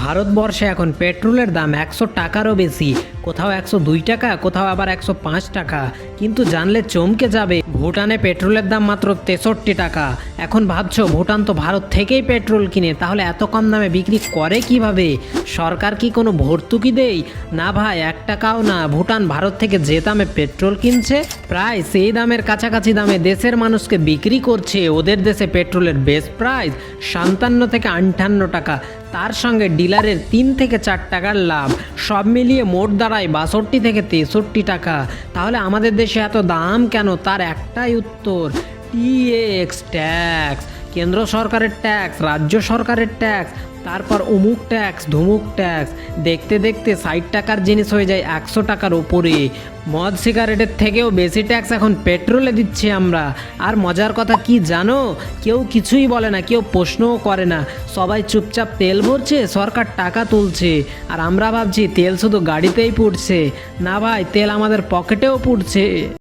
ভারতবর্ষে এখন পেট্রোলের দাম একশো টাকারও বেশি। কোথাও একশো দুই টাকা, কোথাও আবার একশো পাঁচ টাকা। কিন্তু জানলে চমকে যাবে, ভুটানে পেট্রোলের দাম মাত্র তেষট্টি টাকা। এখন ভাবছ, ভুটান তো ভারত থেকেই পেট্রোল কিনে, তাহলে এত কম দামে বিক্রি করে কীভাবে? সরকার কি কোনো ভর্তুকি দেই? না ভাই, এক টাকাও না। ভুটান ভারত থেকে যে দামে পেট্রোল কিনছে, প্রায় সেই দামের কাছাকাছি দামে দেশের মানুষকে বিক্রি করছে। ওদের দেশে পেট্রোলের বেস্ট প্রাইস সাতান্ন থেকে আটান্ন টাকা। তার সঙ্গে ডিলারের তিন থেকে চার টাকার লাভ। সব মিলিয়ে মোট দাঁড়ায় বাষট্টি থেকে তেষট্টি টাকা। তাহলে আমাদের দেশে এত দাম কেন? তার একটাই উত্তর টিএক্স ট্যাক্স কেন্দ্র সরকারের ট্যাক্স, রাজ্য সরকারের ট্যাক্স, তারপর উমুক ট্যাক্স, ধুমুক ট্যাক্স। দেখতে দেখতে ষাট টাকার জিনিস হয়ে যায় একশো টাকার ওপরে মদ সিগারেটের থেকেও বেশি ট্যাক্স এখন পেট্রোলে দিচ্ছি আমরা। আর মজার কথা কি জানো? কেউ কিছুই বলে না, কেউ প্রশ্নও করে না। সবাই চুপচাপ তেল ভরছে, সরকার টাকা তুলছে। আর আমরা ভাবছি তেল শুধু গাড়িতেই পুড়ছে। না ভাই, তেল আমাদের পকেটেও পুড়ছে।